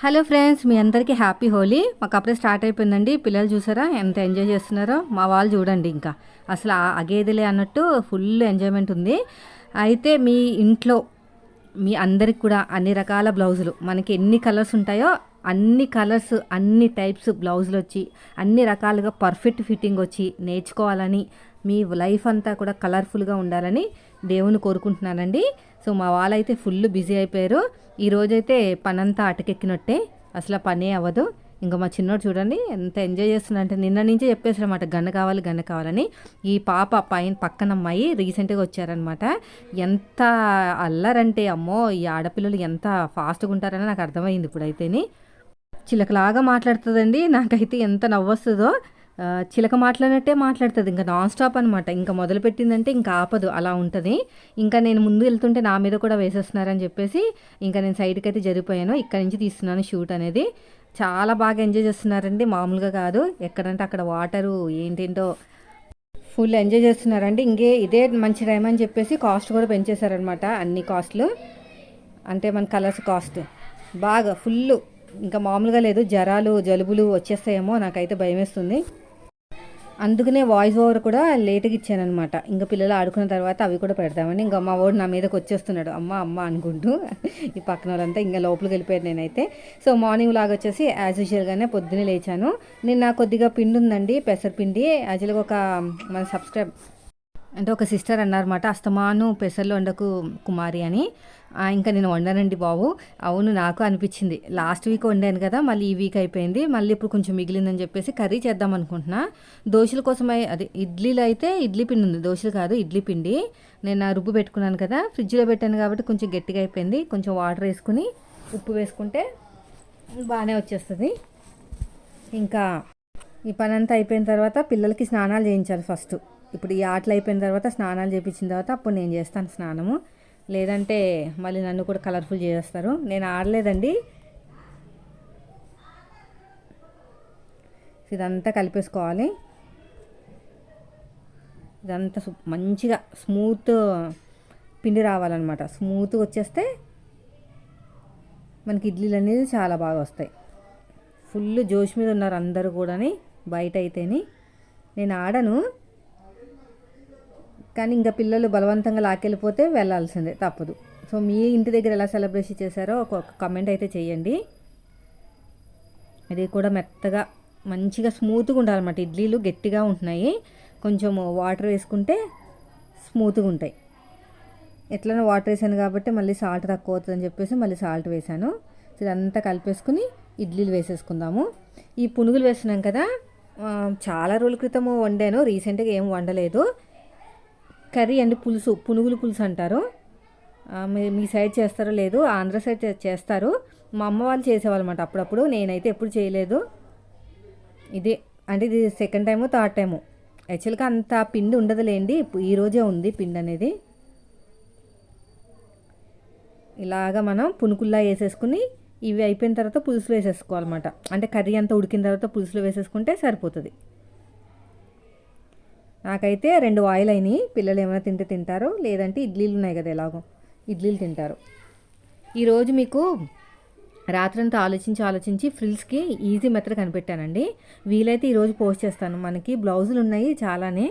Hello friends మీ అందరికీ happy Holi. మాకు అప్పుడే స్టార్ట్ అయిపోయిందండి. పిల్లలు చూసారా? ఎంత ఎంజాయ్ చేస్తున్నారో? మా వాళ్ళు చూడండి ఇంకా. అసలు ఆ అగేదిలే అన్నట్టు ఫుల్ ఎంజాయ్మెంట్ ఉంది. అయితే మీ ఇంట్లో మీ అందరికి కూడా అన్ని రకాల బ్లౌజులు మనకి ఎన్ని కలర్స్ ఉంటాయో అన్ని కలర్స్ అన్ని టైప్స్ బ్లౌజులు వచ్చి అన్ని రకాలుగా పర్ఫెక్ట్ ఫిట్టింగ్ వచ్చి నేర్చుకోవాలని మీ లైఫ్ అంతా కూడా కలర్ఫుల్గా ఉండాలని దేవుని కోరుకుంటున్నానండి. సో మా వాళ్ళైతే ఫుల్ బిజీ అయిపోయారు. ఈరోజైతే పనంతా అటకెక్కినట్టే. అసలు పనే అవ్వదు. ఇంకా మా చిన్నోడు చూడండి ఎంత ఎంజాయ్ చేస్తున్నారంటే నిన్న నుంచే చెప్పేసారనమాట గన్న కావాలి గన్న కావాలని. ఈ పాప పైన పక్కన అమ్మాయి రీసెంట్గా వచ్చారనమాట ఎంత అల్లరంటే అమ్మో ఈ ఆడపిల్లలు ఎంత ఫాస్ట్గా ఉంటారని నాకు అర్థమైంది ఇప్పుడైతేని. చిలకలాగా మాట్లాడుతుందండి. నాకైతే ఎంత నవ్వొస్తుందో. చిలక మాట్లాడినట్టే మాట్లాడుతుంది. ఇంకా నాన్ స్టాప్ అనమాట ఇంకా మొదలుపెట్టిందంటే ఇంకా ఆపదు. అలా ఉంటుంది. ఇంకా నేను ముందు వెళ్తుంటే నా మీద కూడా వేసేస్తున్నారని చెప్పేసి ఇంకా నేను సైడ్కి అయితే జరిగిపోయాను ఇక్కడ నుంచి తీస్తున్నాను షూట్ అనేది. చాలా బాగా ఎంజాయ్ చేస్తున్నారండి. మామూలుగా కాదు. ఎక్కడంటే అక్కడ వాటరు ఏంటేంటో ఫుల్ ఎంజాయ్ చేస్తున్నారండి. ఇంకే ఇదే మంచి టైం అని చెప్పేసి కాస్ట్ కూడా పెంచేశారనమాట అన్ని కాస్ట్లు. అంటే మన కలర్స్ కాస్ట్. బాగా ఫుల్ ఇంకా మామూలుగా లేదు. జ్వరాలు జలుబులు వచ్చేస్తాయేమో. నాకైతే భయం వేస్తుంది అందుకనే వాయిస్ ఓవర్ కూడా లేట్గా ఇచ్చానమాట ఇంకా పిల్లలు ఆడుకున్న తర్వాత అవి కూడా పెడదామని ఇంకా మా వాడు నా మీదకి వచ్చేస్తున్నాడు. అమ్మ అమ్మ అనుకుంటూ ఈ పక్కన వాళ్ళంతా ఇంకా లోపలికి వెళ్ళిపోయారు నేనైతే. సో మార్నింగ్ లాగా వచ్చేసి యాజ్ యూజువల్గానే పొద్దున్నే లేచాను. నిన్న కొద్దిగా పిండి ఉందండి పెసరపిండి. యాక్చువల్గా ఒక మన సబ్స్క్రైబ్ అంటే ఒక సిస్టర్ అన్నారన్నమాట అస్తమాను పెసర్లు వండకు కుమారి అని. ఇంకా నేను వండానండి బాబు. అవును నాకు అనిపించింది. లాస్ట్ వీక్ వండాను కదా మళ్ళీ ఈ వీక్ అయిపోయింది. మళ్ళీ ఇప్పుడు కొంచెం మిగిలిందని చెప్పేసి కర్రీ చేద్దాం అనుకుంటున్నా. దోశల కోసమై అదే ఇడ్లీలు అయితే ఇడ్లీ పిండి ఉంది. దోశలు కాదు ఇడ్లీ పిండి. నేను ఆ రుబ్బు పెట్టుకున్నాను కదా ఫ్రిడ్జ్లో పెట్టాను కాబట్టి కొంచెం గట్టిగా అయిపోయింది. కొంచెం వాటర్ వేసుకుని ఉప్పు వేసుకుంటే బాగానే వచ్చేస్తుంది. ఇంకా ఈ పని అంతా అయిపోయిన తర్వాత పిల్లలకి స్నానాలు చేయించాలి ఫస్ట్. ఇప్పుడు ఈ ఆటలు అయిపోయిన తర్వాత స్నానాలు చేయించిన తర్వాత అప్పుడు నేను చేస్తాను స్నానము. లేదంటే మళ్ళీ నన్ను కూడా కలర్ఫుల్ చేసేస్తారు. నేను ఆడలేదండి. ఇదంతా కలిపేసుకోవాలి. ఇదంతా మంచిగా స్మూత్ పిండి రావాలన్నమాట. స్మూత్గా వచ్చేస్తే మనకి ఇడ్లీలు అనేది చాలా బాగా వస్తాయి. ఫుల్ జోష్ మీద ఉన్నారు అందరూ కూడాని బయట అయితేని. నేను ఆడను. కానీ ఇంకా పిల్లలు బలవంతంగా లాకెళ్ళిపోతే వెళ్ళాల్సిందే తప్పదు. సో మీ ఇంటి దగ్గర ఎలా సెలబ్రేషన్ చేశారో ఒక కమెంట్ అయితే చేయండి. ఇది కూడా మెత్తగా మంచిగా స్మూత్గా ఉండాలన్నమాట. ఇడ్లీలు గట్టిగా ఉంటున్నాయి. కొంచెం వాటర్ వేసుకుంటే స్మూత్గా ఉంటాయి. ఎట్లనో వాటర్ వేసాను కాబట్టి మళ్ళీ సాల్ట్ తక్కువ అవుతుందని చెప్పేసి మళ్ళీ సాల్ట్ వేసాను. ఇదంతా కలిపేసుకుని ఇడ్లీలు వేసేసుకుందాము. ఈ పునుగులు వేస్తున్నాం కదా చాలా రోజుల క్రితం వండాను. రీసెంట్గా ఏం వండలేదు. కర్రీ అండ్ పులుసు పునుగులు పులుసు అంటారు. మీ సైడ్ చేస్తారో లేదు ఆంధ్ర సైడ్ చేస్తారు. మా అమ్మ వాళ్ళు చేసేవాళ్ళమాట అప్పుడప్పుడు నేనైతే ఎప్పుడు చేయలేదు. ఇది అంటే ఇది సెకండ్ టైము థర్డ్ టైము యాక్చువల్గా అంత పిండి ఉండదులేండి ఇప్పు- ఈ రోజే ఉంది పిండి అనేది. ఇలాగా మనం పునుకుల్లా వేసేసుకుని ఇవి అయిపోయిన తర్వాత పులుసులు వేసేసుకోవాలన్నమాట. అంటే కర్రీ అంతా ఉడికిన తర్వాత పులుసులు వేసేసుకుంటే సరిపోతుంది. నాకైతే రెండు ఆయిల్ అయినాయి పిల్లలు ఏమైనా తింటే తింటారు. లేదంటే ఇడ్లీలు ఉన్నాయి కదా ఎలాగో. ఇడ్లీలు తింటారు. ఈరోజు మీకు రాత్రంతా ఆలోచించి ఆలోచించి ఫ్రిల్స్కి ఈజీ మెథడ్ కనిపెట్టానండి. వీలైతే ఈరోజు పోస్ట్ చేస్తాను. మనకి బ్లౌజులు ఉన్నాయి చాలానే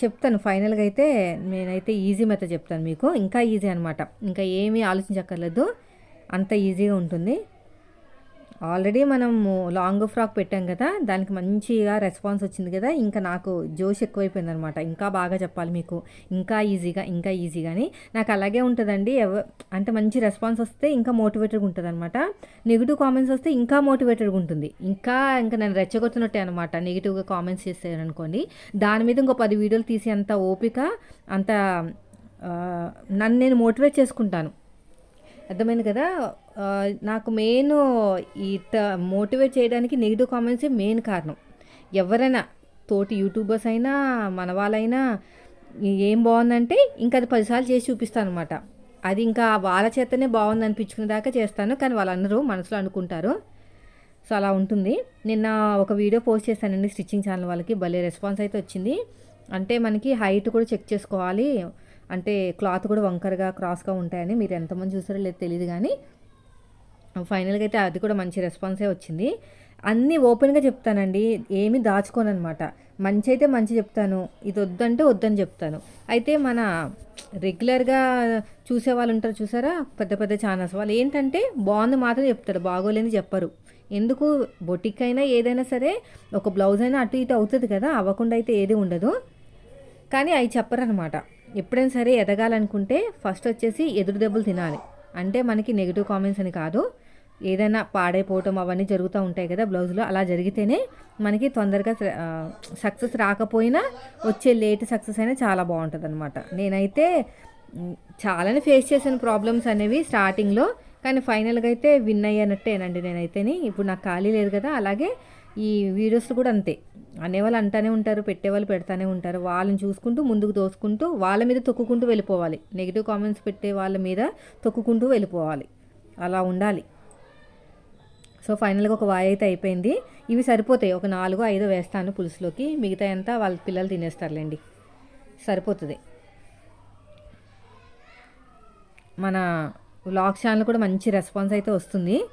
చెప్తాను. ఫైనల్గా అయితే నేనైతే ఈజీ మెథడ్ చెప్తాను మీకు. ఇంకా ఈజీ అనమాట ఇంకా ఏమీ ఆలోచించక్కర్లేదు. అంత ఈజీగా ఉంటుంది. ఆల్రెడీ మనము లాంగ్ ఫ్రాక్ పెట్టాం కదా దానికి మంచిగా రెస్పాన్స్ వచ్చింది కదా ఇంకా నాకు జోష్ ఎక్కువైపోయింది అనమాట ఇంకా బాగా చెప్పాలి మీకు. ఇంకా ఈజీగా ఇంకా ఈజీగాని నాకు అలాగే ఉంటుందండి. ఎవ అంటే మంచి రెస్పాన్స్ వస్తే ఇంకా మోటివేటెడ్గా ఉంటుంది అనమాట నెగిటివ్ కామెంట్స్ వస్తే ఇంకా మోటివేటెడ్గా ఉంటుంది. ఇంకా ఇంకా నేను రెచ్చగొట్టినట్టే అనమాట నెగిటివ్గా కామెంట్స్ చేసాను దాని మీద ఇంకో పది వీడియోలు తీసి అంత ఓపిక అంత నన్ను నేను మోటివేట్ చేసుకుంటాను. అర్థమైంది కదా? నాకు మెయిన్ ఈ మోటివేట్ చేయడానికి నెగిటివ్ కామెంట్సే మెయిన్ కారణం. ఎవరైనా తోటి యూట్యూబర్స్ అయినా మన వాళ్ళైనా ఏం బాగుందంటే ఇంకా అది పదిసార్లు చేసి చూపిస్తాను అనమాట అది ఇంకా వాళ్ళ చేతనే బాగుంది అనిపించుకునే దాకా చేస్తాను. కానీ వాళ్ళందరూ మనసులో అనుకుంటారు. సో అలా ఉంటుంది. నిన్న ఒక వీడియో పోస్ట్ చేశానండి స్టిచ్చింగ్ ఛానల్ వాళ్ళకి. భలే రెస్పాన్స్ అయితే వచ్చింది. అంటే మనకి హైట్ కూడా చెక్ చేసుకోవాలి. అంటే క్లాత్ కూడా వంకరగా క్రాస్గా ఉంటాయని మీరు ఎంతమంది చూసారో లేదు తెలియదు కానీ ఫైనల్గా అయితే అది కూడా మంచి రెస్పాన్సే వచ్చింది. అన్నీ ఓపెన్గా చెప్తానండి ఏమి దాచుకోను అనమాట మంచి అయితే మంచి చెప్తాను ఇది వద్దంటే వద్దని చెప్తాను. అయితే మన రెగ్యులర్గా చూసే వాళ్ళు ఉంటారు చూసారా? పెద్ద పెద్ద ఛానల్స్ వాళ్ళు. ఏంటంటే బాగుంది మాత్రం చెప్తారు బాగోలేని చెప్పరు. ఎందుకు? బొటిక్ అయినా ఏదైనా సరే ఒక బ్లౌజ్ అయినా అటు ఇటు అవుతుంది కదా అవ్వకుండా అయితే ఏది ఉండదు. కానీ అవి చెప్పరనమాట. ఎప్పుడైనా సరే ఎదగాలనుకుంటే ఫస్ట్ వచ్చేసి ఎదురు దెబ్బలు తినాలి. అంటే మనకి నెగిటివ్ కామెంట్స్ అని కాదు. ఏదైనా పాడైపోవటం అవన్నీ జరుగుతూ ఉంటాయి కదా బ్లౌజ్లో. అలా జరిగితేనే మనకి తొందరగా సక్సెస్ రాకపోయినా వచ్చే లేట్ సక్సెస్ అయినా చాలా బాగుంటుంది అనమాట నేనైతే చాలానే ఫేస్ చేసిన ప్రాబ్లమ్స్ అనేవి స్టార్టింగ్లో. కానీ ఫైనల్గా అయితే విన్ అయ్యానట్టేనండి నేనైతేని. ఇప్పుడు నాకు ఖాళీ లేదు కదా. అలాగే ఈ వీడియోస్ కూడా అంతే. అనేవాళ్ళు అంటానే ఉంటారు పెట్టేవాళ్ళు పెడతానే ఉంటారు. వాళ్ళని చూసుకుంటూ ముందుకు దోసుకుంటూ వాళ్ళ మీద తొక్కుకుంటూ వెళ్ళిపోవాలి. నెగిటివ్ కామెంట్స్ పెట్టే వాళ్ళ మీద తొక్కుకుంటూ వెళ్ళిపోవాలి. అలా ఉండాలి. సో ఫైనల్గా ఒక వాయి అయితే అయిపోయింది. ఇవి సరిపోతాయి. ఒక నాలుగు ఐదు వేస్తాను పులుసులోకి. మిగతా అంతా వాళ్ళ పిల్లలు తినేస్తారులేండి. సరిపోతుంది. మన వ్లాగ్ ఛానల్ కూడా మంచి రెస్పాన్స్ అయితే వస్తుంది.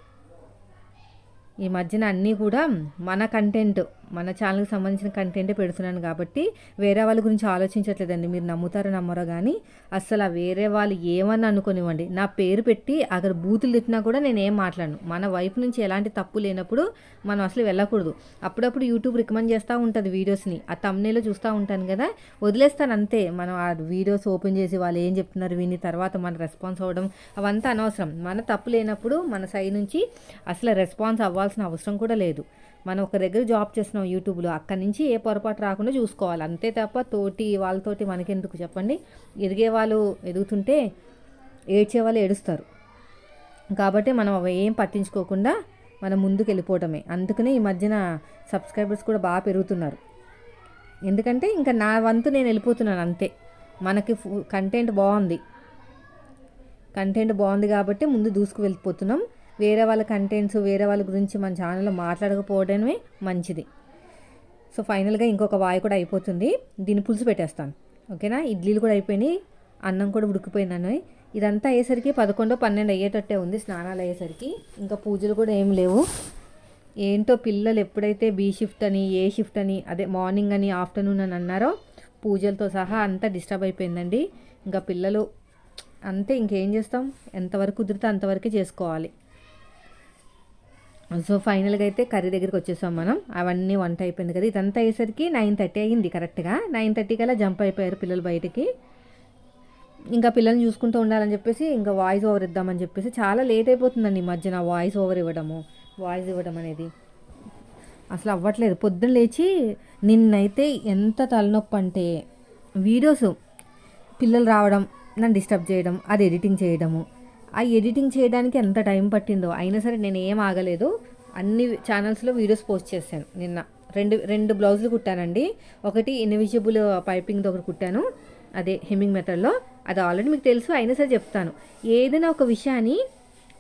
ఈ మధ్యన అన్నీ కూడా మన కంటెంట్ మన ఛానల్కి సంబంధించిన కంటెంటే పెడుతున్నాను కాబట్టి వేరే వాళ్ళ గురించి ఆలోచించట్లేదండి. మీరు నమ్ముతారో నమ్మరో కానీ అసలు వేరే వాళ్ళు ఏమని అనుకునివ్వండి. నా పేరు పెట్టి అక్కడ బూతులు తిట్టినా కూడా నేను ఏం మాట్లాడను. మన వైపు నుంచి ఎలాంటి తప్పు లేనప్పుడు మనం అసలు వెళ్ళకూడదు. అప్పుడప్పుడు యూట్యూబ్ రికమెండ్ చేస్తూ ఉంటుంది వీడియోస్ని ఆ తమ్నేలో చూస్తూ ఉంటాను కదా. వదిలేస్తాను అంతే. మనం ఆ వీడియోస్ ఓపెన్ చేసి వాళ్ళు ఏం చెప్తున్నారు విని తర్వాత మన రెస్పాన్స్ అవ్వడం అవంతా అనవసరం. మన తప్పు లేనప్పుడు మన సైడ్ నుంచి అసలు రెస్పాన్స్ అవ్వాల్సిన అవసరం కూడా లేదు. మనం ఒక దగ్గర జాబ్ చేస్తున్నాం యూట్యూబ్లో అక్కడి నుంచి ఏ పొరపాటు రాకుండా చూసుకోవాలి. అంతే తప్ప తోటి వాళ్ళతోటి మనకెందుకు చెప్పండి? ఎదిగే వాళ్ళు ఎదుగుతుంటే ఏడ్చే వాళ్ళు ఏడుస్తారు. కాబట్టి మనం అవి ఏం పట్టించుకోకుండా మనం ముందుకు వెళ్ళిపోవటమే అందుకనే ఈ మధ్యన సబ్స్క్రైబర్స్ కూడా బాగా పెరుగుతున్నారు. ఎందుకంటే ఇంకా నా వంతు నేను వెళ్ళిపోతున్నాను అంతే. మనకి కంటెంట్ బాగుంది. కంటెంట్ బాగుంది కాబట్టి ముందు దూసుకు వెళ్ళిపోతున్నాం వేరే వాళ్ళ కంటెంట్స్ వేరే వాళ్ళ గురించి మన ఛానల్లో మాట్లాడకపోవడమే మంచిది. సో ఫైనల్గా ఇంకొక వాయి కూడా అయిపోతుంది. దీన్ని పులుసు పెట్టేస్తాను. ఓకేనా? ఇడ్లీలు కూడా అయిపోయినాయి. అన్నం కూడా ఉడికిపోయినాను ఇదంతా అయ్యేసరికి పదకొండు పన్నెండు అయ్యేటట్టే ఉంది స్నానాలు అయ్యేసరికి. ఇంకా పూజలు కూడా ఏం లేవు. ఏంటో పిల్లలు ఎప్పుడైతే బీ షిఫ్ట్ అని ఏ షిఫ్ట్ అని అదే మార్నింగ్ అని ఆఫ్టర్నూన్ అని అన్నారో పూజలతో సహా అంతా డిస్టర్బ్ అయిపోయిందండి. ఇంకా పిల్లలు అంతే ఇంకేం చేస్తాం? ఎంతవరకు కుదిరితే అంతవరకే చేసుకోవాలి. సో ఫైనల్గా అయితే కర్రీ దగ్గరికి వచ్చేసాం మనం. అవన్నీ వంట అయిపోయింది కదా. ఇదంతా అయ్యేసరికి నైన్ థర్టీ అయ్యింది కరెక్ట్గా. నైన్ థర్టీ కల్లా జంప్ అయిపోయారు పిల్లలు బయటికి. ఇంకా పిల్లల్ని చూసుకుంటూ ఉండాలని చెప్పేసి ఇంకా వాయిస్ ఓవర్ ఇద్దామని చెప్పేసి చాలా లేట్ అయిపోతుందండి ఈ మధ్యన వాయిస్ ఓవర్ ఇవ్వడము వాయిస్ ఇవ్వడం అనేది. అసలు అవ్వట్లేదు. పొద్దున్న లేచి నిన్నైతే ఎంత తలనొప్పి అంటే వీడియోస్ పిల్లలు రావడం నన్ను డిస్టర్బ్ చేయడం అది ఎడిటింగ్ చేయడము ఆ ఎడిటింగ్ చేయడానికి ఎంత టైం పట్టిందో అయినా సరే నేను ఏం ఆగలేదు. అన్ని ఛానల్స్లో వీడియోస్ పోస్ట్ చేశాను నిన్న. రెండు రెండు బ్లౌజులు కుట్టానండి. ఒకటి ఇన్విజిబుల్ పైపింగ్తో ఒకటి కుట్టాను అదే హెమ్మింగ్ మెథడ్లో. అది ఆల్రెడీ మీకు తెలుసు అయినా సరే చెప్తాను. ఏదైనా ఒక విషయాన్ని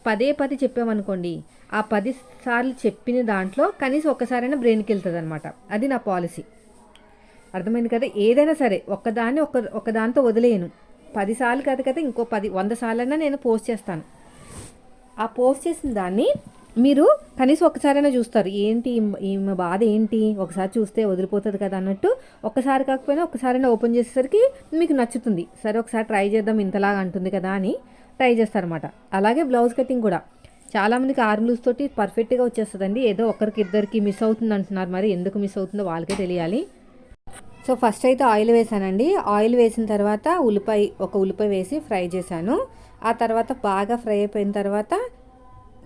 పదే పదే చెప్పామనుకోండి ఆ పది సార్లు చెప్పిన దాంట్లో కనీసం ఒక్కసారైనా బ్రెయిన్కి వెళ్తుంది అనమాట అది నా పాలసీ. అర్థమైంది కదా? ఏదైనా సరే ఒక్కదాన్ని ఒక ఒకదాంతో వదిలేయను. పదిసార్లు కదా కదా ఇంకో పది వంద సార్లైనా నేను పోస్ట్ చేస్తాను. ఆ పోస్ట్ చేసిన దాన్ని మీరు కనీసం ఒక్కసారైనా చూస్తారు. ఏంటి ఈమె- బాధ ఏంటి? ఒకసారి చూస్తే వదిలిపోతుంది కదా అన్నట్టు ఒక్కసారి కాకపోయినా ఒక్కసారైనా ఓపెన్ చేసేసరికి మీకు నచ్చుతుంది. సరే ఒకసారి ట్రై చేద్దాం ఇంతలాగా అంటుంది కదా అని ట్రై చేస్తారనమాట అలాగే బ్లౌజ్ కటింగ్ కూడా. చాలామందికి ఆర్మ్లూస్ తోటి పర్ఫెక్ట్గా వచ్చేస్తుందండి. ఏదో ఒకరికి ఇద్దరికి మిస్ అవుతుంది అంటున్నారు. మరి ఎందుకు మిస్ అవుతుందో వాళ్ళకే తెలియాలి. సో ఫస్ట్ అయితే ఆయిల్ వేసానండి. ఆయిల్ వేసిన తర్వాత ఉల్లిపాయ ఒక ఉల్లిపాయ వేసి ఫ్రై చేశాను. ఆ తర్వాత బాగా ఫ్రై అయిపోయిన తర్వాత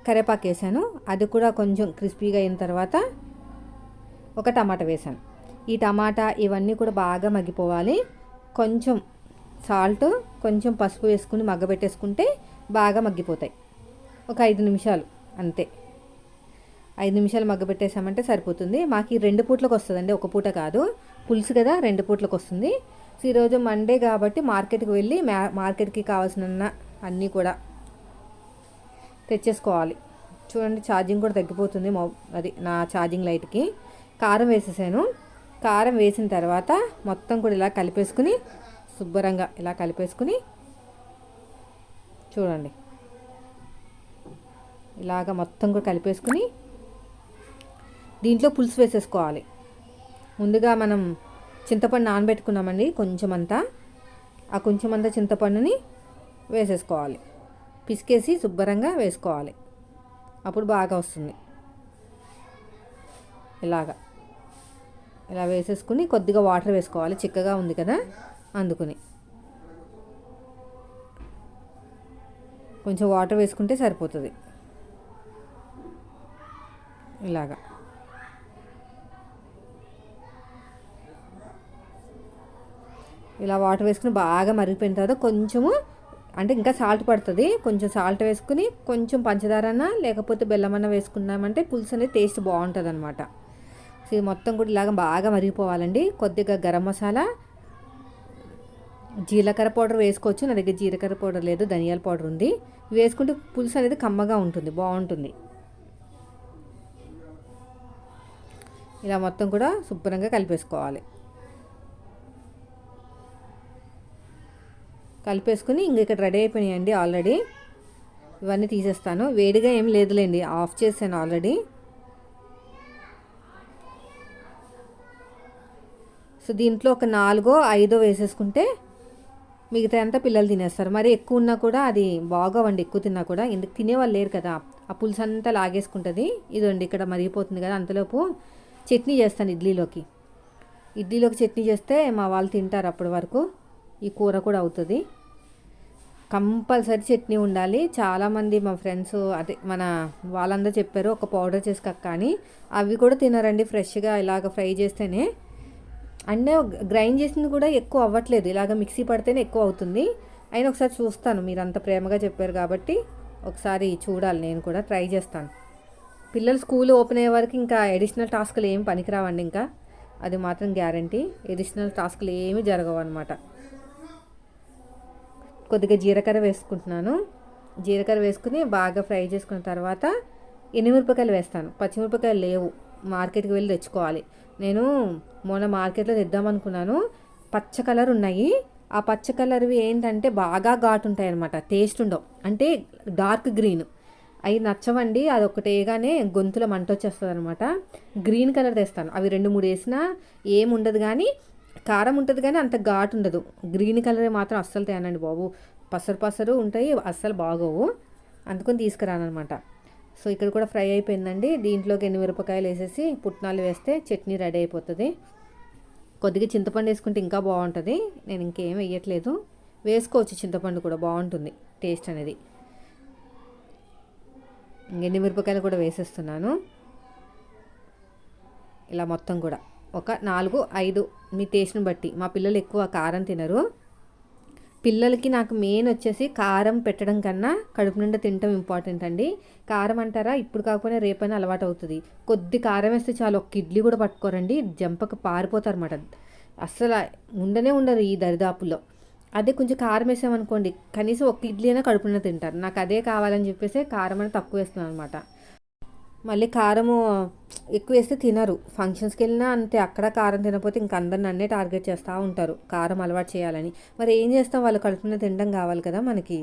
కరివేపాకు వేసాను. అది కూడా కొంచెం క్రిస్పీగా అయిన తర్వాత ఒక టమాటా వేసాను. ఈ టమాటా ఇవన్నీ కూడా బాగా మగ్గిపోవాలి. కొంచెం సాల్ట్ కొంచెం పసుపు వేసుకుని మగ్గబెట్టేసుకుంటే బాగా మగ్గిపోతాయి. ఒక ఐదు నిమిషాలు అంతే. ఐదు నిమిషాలు మగ్గబెట్టేసామంటే సరిపోతుంది. మాకు ఈ రెండు పూట్లకు వస్తుందండి. ఒక పూట కాదు. పులుసు కదా రెండు పూట్లకు వస్తుంది సో ఈరోజు మండే కాబట్టి మార్కెట్కి వెళ్ళి మార్కెట్కి కావాల్సిన అన్నీ కూడా తెచ్చేసుకోవాలి. చూడండి ఛార్జింగ్ కూడా తగ్గిపోతుంది అది నా ఛార్జింగ్ లైట్కి. కారం వేసేసాను. కారం వేసిన తర్వాత మొత్తం కూడా ఇలా కలిపేసుకుని శుభ్రంగా ఇలా కలిపేసుకుని చూడండి. ఇలాగ మొత్తం కూడా కలిపేసుకుని దీంట్లో పులుసు వేసేసుకోవాలి. ముందుగా మనం చింతపండు నానబెట్టుకున్నామండి కొంచెం అంతా ఆ కొంచెం అంతా చింతపండుని వేసేసుకోవాలి. పిసికేసి శుభ్రంగా వేసుకోవాలి. అప్పుడు బాగా వస్తుంది. ఇలాగా. ఇలా వేసేసుకుని కొద్దిగా వాటర్ వేసుకోవాలి. చిక్కగా ఉంది కదా అందుకుని. కొంచెం వాటర్ వేసుకుంటే సరిపోతుంది. ఇలాగా. ఇలా వాటర్ వేసుకుని బాగా మరిగిపోయిన తర్వాత కొంచెము అంటే ఇంకా సాల్ట్ పడుతుంది. కొంచెం సాల్ట్ వేసుకుని కొంచెం పంచదారన లేకపోతే బెల్లమన్న వేసుకున్నామంటే పులుసు అనేది టేస్ట్ బాగుంటుంది అనమాట సో ఇది మొత్తం కూడా ఇలాగ బాగా మరిగిపోవాలండి. కొద్దిగా గరం మసాలా జీలకర్ర పౌడర్ వేసుకోవచ్చు. నా దగ్గర జీలకర్ర పౌడర్ లేదు ధనియాల పౌడర్ ఉంది. వేసుకుంటే పులుసు అనేది కమ్మగా ఉంటుంది బాగుంటుంది. ఇలా మొత్తం కూడా శుభ్రంగా కలిపేసుకోవాలి. కలిపేసుకుని ఇంక ఇక్కడ రెడీ అయిపోయినాయండి ఆల్రెడీ. ఇవన్నీ తీసేస్తాను. వేడిగా ఏం లేదులేండి. ఆఫ్ చేశాను ఆల్రెడీ. సో దీంట్లో ఒక నాలుగో ఐదో వేసేసుకుంటే మిగతా అంతా పిల్లలు తినేస్తారు. మరి ఎక్కువ ఉన్నా కూడా అది బాగోవండి. ఎక్కువ తిన్నా కూడా. ఎందుకు తినేవాళ్ళు లేరు కదా. ఆ పులుసు అంతా లాగేసుకుంటుంది. ఇదండి ఇక్కడ మరిగిపోతుంది కదా అంతలోపు చట్నీ చేస్తాను ఇడ్లీలోకి. ఇడ్లీలోకి చట్నీ చేస్తే మా వాళ్ళు తింటారు అప్పటి వరకు. ఈ కూర కూడా అవుతుంది. కంపల్సరీ చట్నీ ఉండాలి. చాలామంది మా ఫ్రెండ్స్ అదే మన వాళ్ళందరూ చెప్పారు ఒక పౌడర్ చేసుకక్క కానీ అవి కూడా తినరండి ఫ్రెష్గా ఇలాగ ఫ్రై చేస్తేనే. అండ్ గ్రైండ్ చేసింది కూడా ఎక్కువ అవ్వట్లేదు. ఇలాగ మిక్సీ పడితేనే ఎక్కువ అవుతుంది. అయినా ఒకసారి చూస్తాను. మీరు అంత ప్రేమగా చెప్పారు కాబట్టి ఒకసారి చూడాలి. నేను కూడా ట్రై చేస్తాను. పిల్లలు స్కూల్ ఓపెన్ అయ్యే వరకు ఇంకా ఎడిషనల్ టాస్క్లు ఏం పనికిరావండి ఇంకా. అది మాత్రం గ్యారంటీ. ఎడిషనల్ టాస్క్లు ఏమి జరగవు అనమాట కొద్దిగా జీలకర్ర వేసుకుంటున్నాను. జీలకర్ర వేసుకుని బాగా ఫ్రై చేసుకున్న తర్వాత ఎనిమిరపకాయలు వేస్తాను. పచ్చిమిరపకాయలు లేవు. మార్కెట్కి వెళ్ళి తెచ్చుకోవాలి. నేను మొన్న మార్కెట్లో తెద్దామనుకున్నాను పచ్చ కలర్ ఉన్నాయి. ఆ పచ్చ కలర్వి ఏంటంటే బాగా ఘాటు ఉంటాయి అనమాట టేస్ట్ ఉండవు. అంటే డార్క్ గ్రీన్. అవి నచ్చవండి. అది ఒకటేగానే గొంతులో మంట వచ్చేస్తుంది అనమాట గ్రీన్ కలర్ తెస్తాను. అవి రెండు మూడు వేసినా ఏముండదు కానీ కారం ఉంటుంది కానీ అంత ఘాటు ఉండదు. గ్రీన్ కలర్ మాత్రం అస్సలు తేనండి బాబు. పసరు పసరు ఉంటాయి అస్సలు బాగోవు. అందుకని తీసుకురానమాట సో ఇక్కడ కూడా ఫ్రై అయిపోయిందండి. దీంట్లోకి ఎన్ని మిరపకాయలు వేసేసి పుట్నాలు వేస్తే చట్నీ రెడీ అయిపోతుంది. కొద్దిగా చింతపండు వేసుకుంటే ఇంకా బాగుంటుంది. నేను ఇంకేం వేయట్లేదు. వేసుకోవచ్చు చింతపండు కూడా బాగుంటుంది టేస్ట్ అనేది. ఎండి మిరపకాయలు కూడా వేసేస్తున్నాను. ఇలా మొత్తం కూడా. ఒక నాలుగు ఐదు మీ టేస్ట్ని బట్టి. మా పిల్లలు ఎక్కువ కారం తినరు. పిల్లలకి నాకు మెయిన్ వచ్చేసి కారం పెట్టడం కన్నా కడుపు నిండా తినటం ఇంపార్టెంట్ అండి. కారం అంటారా? ఇప్పుడు కాకపోయినా రేపైనా అలవాటు అవుతుంది. కొద్ది కారం వేస్తే చాలు ఒక ఇడ్లీ కూడా పట్టుకోరండి. జంపక పారిపోతారన్నమాట. అస్సలు ఉండనే ఉండరు ఈ దరిదాపుల్లో. అదే కొంచెం కారం వేసామనుకోండి కనీసం ఒక ఇడ్లీ అయినా కడుపు నిండా తింటారు. నాకు అదే కావాలని చెప్పేసి కారం అని తక్కువ వేస్తున్నాను అనమాట మళ్ళీ కారము ఎక్కువ వేస్తే తినరు. ఫంక్షన్స్కి వెళ్ళినా అంతే అక్కడ కారం తినకపోతే ఇంక అందరు నన్నే టార్గెట్ చేస్తూ ఉంటారు. కారం అలవాటు చేయాలని. మరి ఏం చేస్తాం? వాళ్ళు కడుపున తినడం కావాలి కదా మనకి.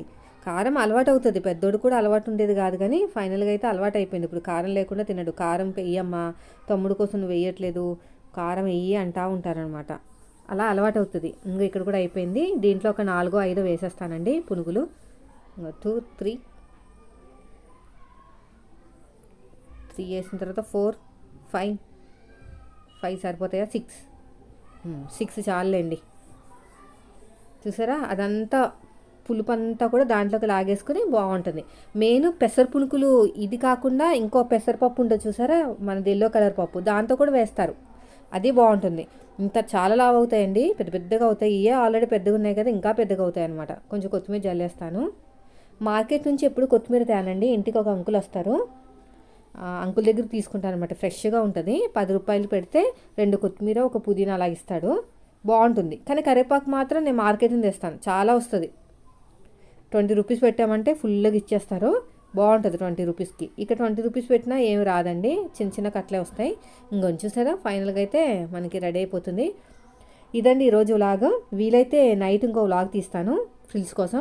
కారం అలవాటు అవుతుంది. పెద్దోడు కూడా అలవాటు ఉండేది కాదు కానీ ఫైనల్గా అయితే అలవాటు అయిపోయింది. ఇప్పుడు కారం లేకుండా తినడు. కారం వెయ్యమ్మా తమ్ముడు కోసం నువ్వు వేయట్లేదు కారం వెయ్యి అంటూ ఉంటారనమాట అలా అలవాటు అవుతుంది. ఇంకా ఇక్కడ కూడా అయిపోయింది. దీంట్లో ఒక నాలుగో ఐదో వేసేస్తానండి పునుగులు. టూ త్రీ త్రీ వేసిన తర్వాత ఫోర్ ఫైవ్ ఫైవ్ సరిపోతాయా? సిక్స్. సిక్స్ చాలండి చూసారా? అదంతా పులుపు అంతా కూడా దాంట్లోకి లాగేసుకుని బాగుంటుంది. మెయిన్ పెసర పునుకులు ఇది కాకుండా ఇంకో పెసరపప్పు ఉంటుంది చూసారా? మనది ఎల్లో కలర్ పప్పు. దాంతో కూడా వేస్తారు. అది బాగుంటుంది. ఇంత చాలా లావు అవుతాయండి పెద్ద పెద్దగా అవుతాయి. ఇవే ఆల్రెడీ పెద్దగా ఉన్నాయి కదా ఇంకా పెద్దగా అవుతాయి అనమాట కొంచెం కొత్తిమీర జల్లేస్తాను. మార్కెట్ నుంచి ఎప్పుడు కొత్తిమీర తేనండి. ఇంటికి ఒక అంకుల్ వస్తారు. అంకుల్ దగ్గర తీసుకుంటాను అనమాట ఫ్రెష్గా ఉంటుంది. పది రూపాయలు పెడితే రెండు కొత్తిమీర ఒక పుదీనా అలా ఇస్తాడు. బాగుంటుంది. కానీ కరివేపాకు మాత్రం నేను మార్కెట్ నుంచి తెస్తాను. చాలా వస్తుంది. ట్వంటీ రూపీస్ పెట్టామంటే ఫుల్గా ఇచ్చేస్తారు. బాగుంటుంది ట్వంటీ రూపీస్కి. ఇక ట్వంటీ రూపీస్ పెట్టినా ఏమి రాదండి. చిన్న చిన్న కట్లే వస్తాయి. ఇంకొంచెం చూసారా? ఫైనల్గా అయితే మనకి రెడీ అయిపోతుంది. ఇదండి ఈరోజు లాగా వీలైతే నైట్ ఇంకో లాగ్ తీస్తాను. ఫ్రిల్స్ కోసం.